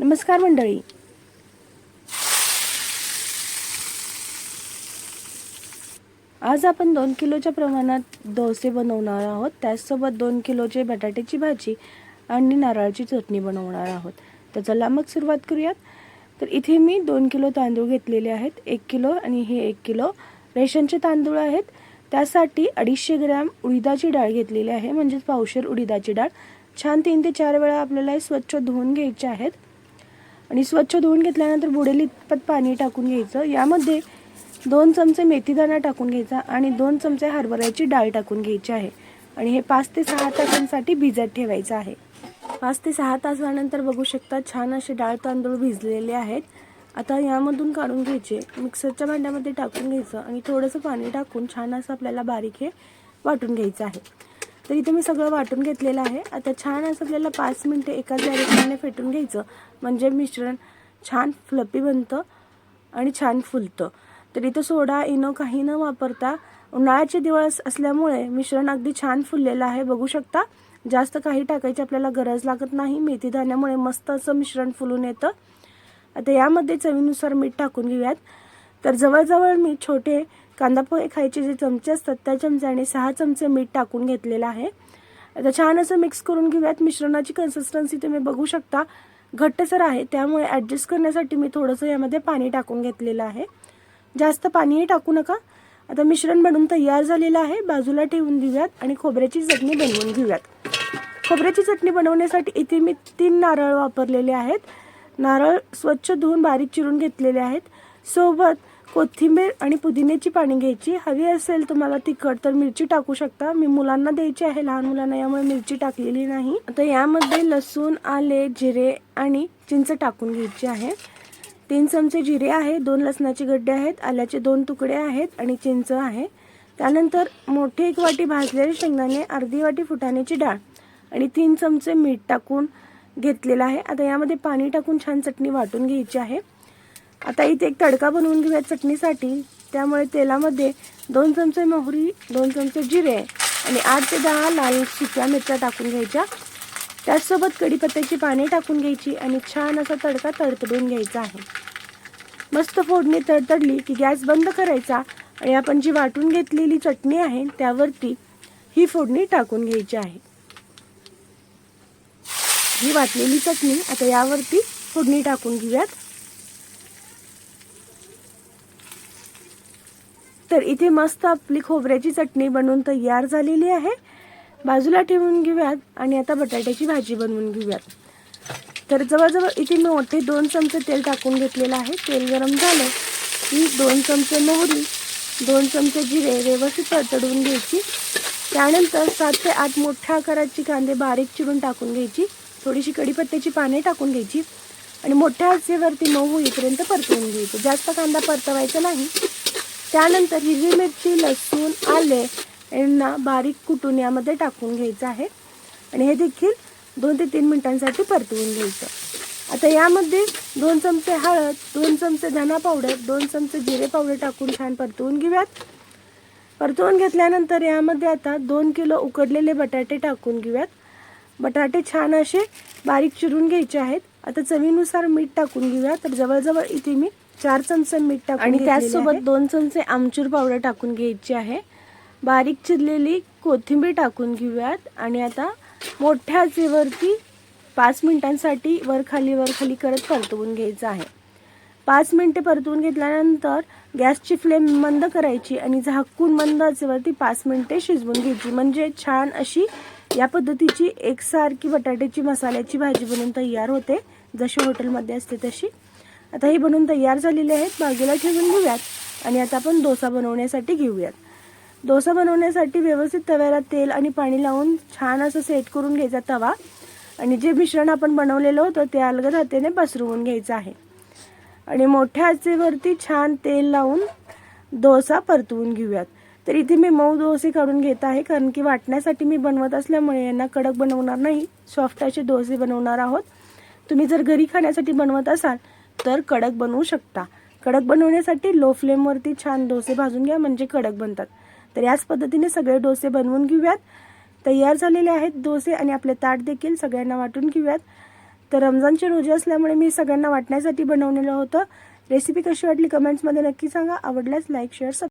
नमस्कार मंडळी. आज आपण दोन किलोच्या प्रमाणात डोसे बनवणार आहोत. त्याचसोबत दोन किलोचे बटाट्याची भाजी आणि नारळाची चटणी बनवणार आहोत. तर चला मग सुरुवात करूयात. तर इथे मी दोन किलो तांदूळ घेतलेले आहेत. एक किलो आणि हे एक किलो रेशनचे तांदूळ आहेत. त्यासाठी अडीचशे ग्रॅम उडीदाची डाळ घेतलेली आहे. म्हणजेच पावशेर उडीदाची डाळ. छान तीन ते चार वेळा आपल्याला स्वच्छ धुवून घ्यायचे आहेत. आणि स्वच्छ धुवून घेतल्यानंतर बुडेल इतपत पाणी टाकून घ्यायचं. यामध्ये दोन चमचे मेथीदाणा टाकून घ्यायचा आणि दोन चमचे हरभऱ्याची डाळ टाकून घ्यायची आहे. आणि हे पाच ते सहा तासांसाठी भिजत ठेवायचं आहे. पाच ते सहा तासानंतर बघू शकता छान असे डाळ तांदूळ भिजलेले आहेत. आता यामधून काढून घ्यायचे. मिक्सरच्या भांड्यामध्ये टाकून घ्यायचं आणि थोडंसं पाणी टाकून छान असं आपल्याला बारीक हे वाटून घ्यायचं आहे. तर इथे मी सगळं वाटून घेतलेलं आहे. आता छान असं आपल्याला पाच मिनटं एकाच डायरेक्शनने फेटून घ्यायचं. म्हणजे मिश्रण छान फ्लपी बनतं आणि छान फुलतं. तर इथं सोडा इनो काही न वापरता उन्हाळ्याचे दिवस असल्यामुळे मिश्रण अगदी छान फुललेलं आहे. बघू शकता जास्त काही टाकायची आपल्याला गरज लागत नाही. मेथी दाण्यामुळे मस्त असं मिश्रण फुलून येतं. आता यामध्ये चवीनुसार मीठ टाकून घेऊयात. तर जवळजवळ मी छोटे कांदा पोहे खायचे जे चमचे असतात त्या चमच्याने सहा चमचे मीठ टाकून घेतलेलं आहे. आता छान असं मिक्स करून घेऊयात. मिश्रणाची कन्सिस्टन्सी तुम्ही बघू शकता. घट्टसर आहे त्यामुळे ॲडजस्ट करण्यासाठी मी थोडंसं यामध्ये पाणी टाकून घेतलेलं आहे. जास्त पाणीही टाकू नका. आता मिश्रण बनवून तयार झालेलं आहे. बाजूला ठेवून देऊयात आणि खोबऱ्याची चटणी बनवून घेऊयात. खोबऱ्याची चटणी बनवण्यासाठी इथे मी तीन नारळ वापरलेले आहेत. नारळ स्वच्छ धुवून बारीक चिरून घेतलेले आहेत. सोबत कोथिंबीर आणि पुदिन्याची पाणी घ्यायची. हवी असेल तुम्हाला तिखट तर मिरची टाकू शकता. मी मुलांना द्यायची आहे लहान मुलांना यामुळे मिरची टाकलेली नाही. आता यामध्ये लसूण आले जिरे आणि चिंच टाकून घ्यायची आहे. तीन चमचे जिरे आहे दोन लसणाचे गड्डे आहेत आल्याचे दोन तुकडे आहेत आणि चिंच आहे. त्यानंतर मोठी एक वाटी भाजलेले शेंगदाणे अर्धी वाटी फुटाण्याची डाळ आणि तीन चमचे मीठ टाकून घेतलेलं आहे. आता यामध्ये पाणी टाकून छान चटणी वाटून घ्यायची आहे. आता इथे एक तडका बनवून घेऊया चटणीसाठी. त्यामुळे तेलामध्ये दोन चमचे मोहरी दोन चमचे जिरे आणि आठ ते दहा लाल सुक्या मिरच्या टाकून घ्यायच्या. त्याचसोबत कढीपत्त्याची पाने टाकून घ्यायची आणि छान असा तडका तडतडून घ्यायचा आहे. मस्त फोडणी तडतडली की गॅस बंद करायचा आणि आपण जी वाटून घेतलेली चटणी आहे त्यावरती ही फोडणी टाकून घ्यायची आहे. ही वाटलेली चटणी आता यावरती फोडणी टाकून घेऊयात. तर इथे मस्त आपली खोबऱ्याची चटणी बनवून तयार झालेली आहे. बाजूला ठेवून घेऊयात आणि आता बटाट्याची भाजी बनवून घेऊयात. तर जवळजवळ इथे मी मोठे दोन चमचे तेल टाकून घेतलेलं आहे. तेल गरम झालं की दोन चमचे मोहरी दोन चमचे जिरे व्यवस्थित तडतडवून घ्यायची. त्यानंतर सात ते आठ मोठ्या आकाराची कांदे बारीक चिरून टाकून घ्यायची. थोडीशी कढीपत्त्याची पाने टाकून घ्यायची. आणि मोठ्या आचेवरती मऊ होईपर्यंत परतवून घ्यायचं. जास्त कांदा परतवायचा नाही. त्यानंतर हिरवी मिरची लसूण आले यांना बारीक कुटून यामध्ये टाकून घ्यायचं आहे. आणि हे देखील दोन ते तीन मिनिटांसाठी परतवून घ्यायचं. आता यामध्ये दोन चमचे हळद दोन चमचे धना पावडर दोन चमचे जिरे पावडर टाकून छान परतवून घेऊयात. परतवून घेतल्यानंतर यामध्ये आता दोन किलो उकडलेले बटाटे टाकून घेऊयात. बटाटे छान असे बारीक चिरून घ्यायचे आहेत. आता चवीनुसार मीठ टाकून घेऊया. तर जवळजवळ इथे मी चार चमचे मीठ टाकून आणि त्याचसोबत दोन चमचे आमचूर पावडर टाकून घ्यायची आहे. बारीक चिरलेली कोथिंबीर टाकून घेऊयात. आणि आता मोठ्या आचेवरती पाच मिनिटांसाठी वर खाली वर खाली करत परतवून घ्यायचं आहे. पाच मिनिटे परतवून घेतल्यानंतर गॅसची फ्लेम मंद करायची आणि झाकून मंद आचेवरती पाच मिनिटे शिजवून घ्यायची. म्हणजे छान अशी या पद्धतीची एकसारखी बटाट्याची मसाल्याची भाजी बनवून तयार होते. जशी हॉटेलमध्ये असते तशी. आता हे बनवून तयार झालेले आहेत. बाजूला ठेवून घेऊयात आणि आता आपण डोसा बनवण्यासाठी घेऊयात. डोसा बनवण्यासाठी व्यवस्थित तव्याला तेल आणि पाणी लावून छान असं सेट करून घ्यायचा तवा. आणि जे मिश्रण आपण बनवलेलं होतं ते अलगद हातेने पसरवून घ्यायचं आहे. आणि मोठ्या आचेवरती छान तेल लावून डोसा परतवून घेऊयात. तर इथे मी मऊ डोसे काढून घेत आहे कारण की वाटण्यासाठी मी बनवत असल्यामुळे यांना कडक बनवणार नाही. सॉफ्ट असे डोसे बनवणार आहोत. तुम्ही जर घरी खाण्यासाठी बनवत असाल तर कडक बनवू शकता. कडक बनवण्यासाठी लो फ्लेमवरती छान डोसे भाजून घ्या म्हणजे कडक बनतात. तर याच पद्धतीने सगळे डोसे बनवून घेऊयात. तयार झालेले आहेत डोसे आणि आपले ताट देखील सगळ्यांना वाटून घेऊयात. तर रमजानचे रोजे असल्यामुळे मी सगळ्यांना वाटण्यासाठी बनवलेलं होतं. रेसिपी कशी वाटली कमेंट्समध्ये नक्की सांगा. आवडल्यास लाईक शेअर सब